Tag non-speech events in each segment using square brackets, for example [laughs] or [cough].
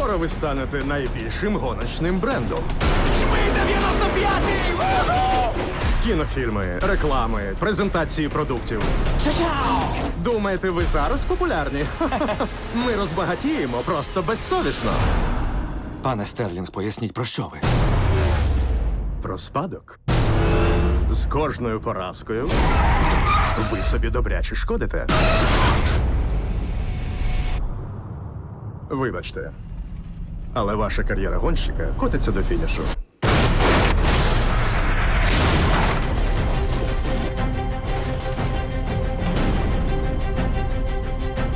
Скоро ви станете найбільшим гоночним брендом. Шмий 95-й! Кінофільми, реклами, презентації продуктів. Ча-чау! Думаєте, ви зараз популярні? [laughs] Ми розбагатіємо просто безсовісно. Пане Стерлінг, поясніть про що ви? Про спадок. З кожною поразкою ви собі добряче шкодите. Вибачте, але ваша кар'єра гонщика котиться до фінішу.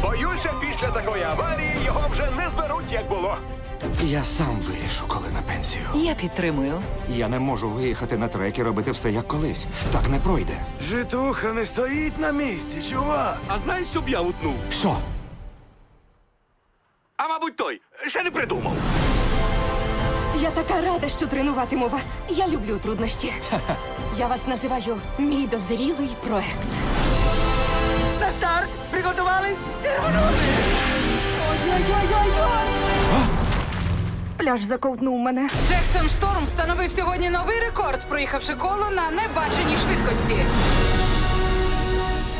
Боюся, після такої аварії його вже не зберуть, як було. Я сам вирішу, коли на пенсію. Я підтримую. Я не можу виїхати на трек і робити все як колись. Так не пройде. Житуха не стоїть на місці, чувак! А знаєш, що б я утнув? Що? Мабуть, той ще не придумав. Я така рада, що тренуватиму вас. Я люблю труднощі. [laughs] Я вас називаю мій дозрілий проект. На старт! Приготувались і рванули! Ой-ой-ой-ой-ой! Пляж заковтнув мене. Джексон Шторм встановив сьогодні новий рекорд, проїхавши коло на небаченій швидкості.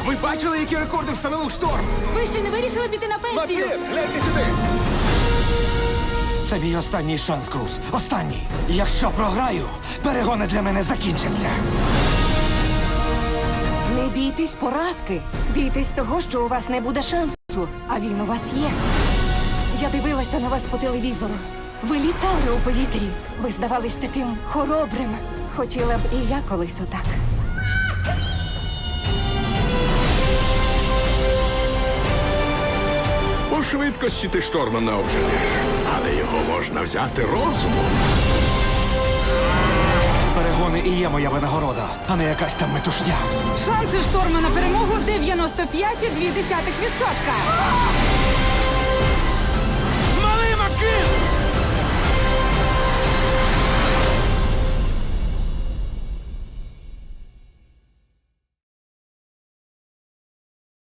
Ви бачили, які рекорди встановив шторм? Ви ще не вирішили піти на пенсію? гляньте сюди. Це мій останній шанс, Круз. Останній. Якщо програю, перегони для мене закінчаться. Не бійтесь поразки. Бійтесь того, що у вас не буде шансу, а він у вас є. Я дивилася на вас по телевізору. Ви літали у повітрі. Ви здавались таким хоробрим. Хотіла б і я колись отак. Швидкості ти шторма не обженеш, але його можна взяти розумом. Перегони і є моя винагорода, а не якась там метушня. Шанси шторма на перемогу 95,2%.